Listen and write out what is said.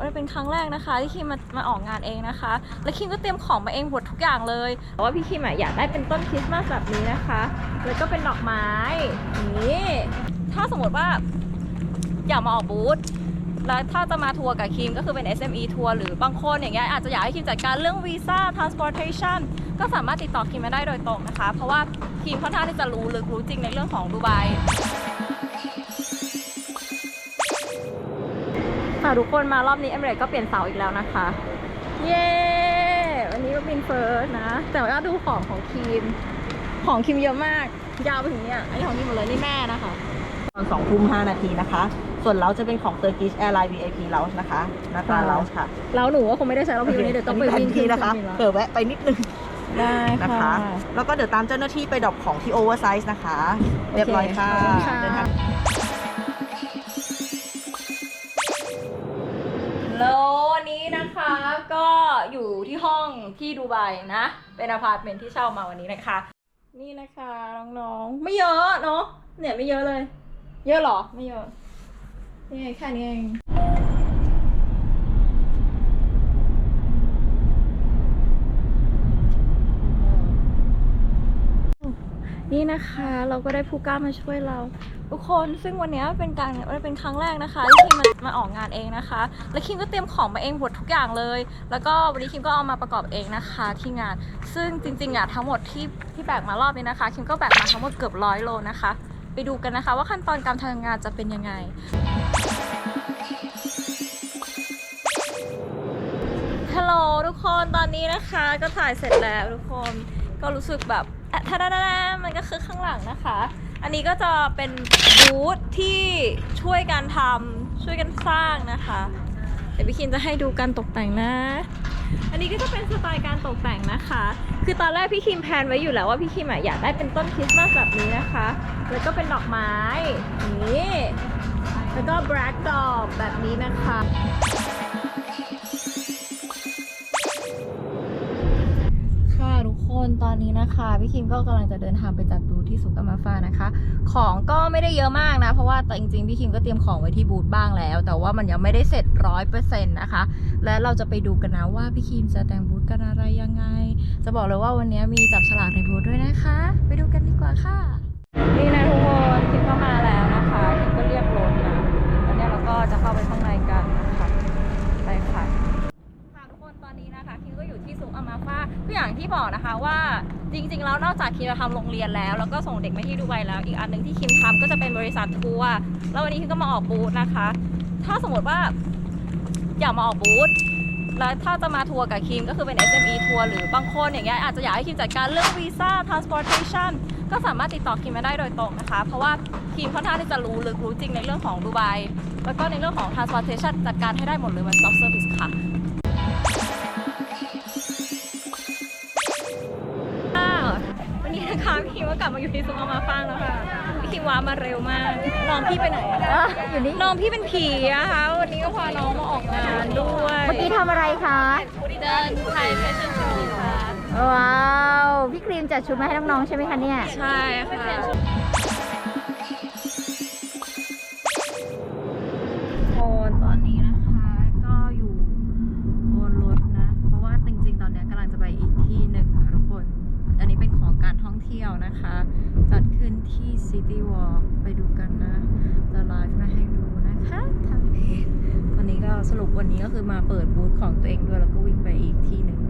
มันเป็นครั้งแรกนะคะ ที่คิมมามาออกงานเองนะคะ แล้วคิมก็เตรียมของมาเองหมดทุกอย่างเลยแต่ว่าพี่คิมอยากได้เป็นต้นคริสต์มาสแบบนี้นะคะ แล้วก็เป็นดอกไม้นี้ถ้าสมมติว่าอยากมาออกบูธแล้วถ้าจะมาทัวร์กับคิมก็คือเป็น SME ทัวร์หรือบางคนอย่างเงี้ยอาจจะอยากให้คิมจัดการเรื่องวีซ่า transportation ก็สามารถติดต่อคิมมาได้โดยตรงนะคะ เพราะว่าคิมค่อนข้างที่จะรู้ลึกรู้จริงในเรื่องของดูไบ ค่ะทุกคนมารอบนี้เอมเรตก็เปลี่ยนเสาอีกแล้วนะคะ เย้วันนี้ก็บินเฟิร์สนะ แต่ว่าดูของของคิม ของคิมเยอะมาก ยาวไปถึงเนี่ยอันนี้ของคิมหมดเลยนี่แม่นะคะ ตอนสองทุ่มห้านาทีนะคะ ส่วนเราจะเป็นของ Turkish Airlines VIP Lounge นะคะหน้าตาค่ะ Lounge ค่ะ แล้วหนูก็คงไม่ได้ใช้รอบพี่วันนี้เดี๋ยวต้องไปวิ่งทีนะคะขึ้นเคเผื่รื่อแวะไปนิดนึงได้นะค่ะคะ แล้วก็เดี๋ยวตามเจ้าหน้าที่ไปดรอปของที่ Oversize นะคะ เรียบร้อยค่ะขอบคุณค่ะเดินทาง แล้ววันนี้นะคะก็อยู่ที่ห้องที่ดูไบนะ เป็นอพาร์ตเมนต์ที่เช่ามาวันนี้นะคะ นี่นะคะน้องๆไม่เยอะเนาะเนี่ยไม่เยอะเลย เยอะหรอไม่เยอะนี่แค่นี้เอง นี่นะคะเราก็ได้ผู้กล้ามาช่วยเรา ทุกคนซึ่งวันนี้เป็นการเป็นครั้งแรกนะคะที่คิมมามาออกงานเองนะคะ และคิมก็เตรียมของมาเองหมดทุกอย่างเลย แล้วก็วันนี้คิมก็เอามาประกอบเองนะคะที่งาน ซึ่งจริงๆอะทั้งหมดที่ที่แบกมารอบนี้นะคะคิมก็แบกมาทั้งหมดเกือบร้อยโลนะคะ ไปดูกันนะคะ ว่าขั้นตอนการทำงานจะเป็นยังไงฮัลโหลทุกคนตอนนี้นะคะ ก็ถ่ายเสร็จแล้วทุกคนก็รู้สึกแบบ ทาดาดาดามันก็คือข้างหลังนะคะ อันนี้ก็จะเป็นบูธที่ช่วยกันทำช่วยกันสร้างนะคะ เดี๋ยวพี่คินจะให้ดูการตกแต่งนะ อันนี้ก็จะเป็นสไตล์การตกแต่งนะคะ คือตอนแรกพี่คิมแพลนไว้อยู่แล้วว่าพี่คิมอยากได้เป็นต้นคริสต์มาสแบบนี้นะคะ แล้วก็เป็นดอกไม้นี้แล้วก็แบล็กดอกแบบนี้นะคะ นตอนนี้นะคะพี่คิมก็กำลังจะเดินทางไปจัดบูธที่สุกามาฟานะคะ ของก็ไม่ได้เยอะมากนะ เพราะว่าแต่จริงๆพี่คิมก็เตรียมของไว้ที่บูธบ้างแล้ว แต่ว่ามันยังไม่ได้เสร็จร้อยเปอร์เซ็นต์นะคะ และเราจะไปดูกันนะว่าพี่คิมจะแต่งบูธกันอะไรยังไง จะบอกเลยว่าวันนี้มีจับฉลากในบูธด้วยนะคะ ไปดูกันดีกว่าค่ะ นี่นะทุกคนคิมก็มาแล้ว ที่บอกนะคะว่าจริงๆ แล้วนอกจากคิมจะทำโรงเรียนแล้ว แล้วก็ส่งเด็กมาที่ดูไบแล้ว อีกอันหนึ่งที่คิมทำก็จะเป็นบริษัททัวร์แล้ววันนี้คิมก็มาออกบูธนะคะ ถ้าสมมติว่าอยากมาออกบูธแล้วถ้าจะมาทัวร์กับคิมก็คือเป็น SME ทัวร์หรือบางคนอย่างเงี้ยอาจจะอยากให้คิมจัดการเรื่องวีซ่า transportation ก็สามารถติดต่อคิมมาได้โดยตรงนะคะ เพราะว่าคิมค่อนข้างที่จะรู้ลึกรู้จริงในเรื่องของดูไบแล้วก็ในเรื่องของ transportation จัดการให้ได้หมดเลยวัน stop service ค่ะค่ะ ลับมาอยู่ที่ซุปเปอร์มาฟังแล้วค่ะพี่คิมว้ามาเร็วมาก น้องพี่ไปไหนอะอยู่นี่ น้องพี่เป็นผีอะคะวันนี้ก็พาน้องมาออกงานด้วยเมื่อกี้ทำอะไรคะ เดินไทยแฟชั่นโชว์ค่ะว้าว พี่ครีมจัดชุดมาให้น้องๆใช่ไหมคะเนี่ย ใช่ค่ะ นะคะ จัดขึ้นที่ City Walk ไปดูกันนะ จะไลฟ์มาให้ดูนะคะทางเพจวันนี้ก็สรุปวันนี้ก็คือมาเปิดบูธของตัวเองด้วยแล้วก็วิ่งไปอีกที่หนึ่ง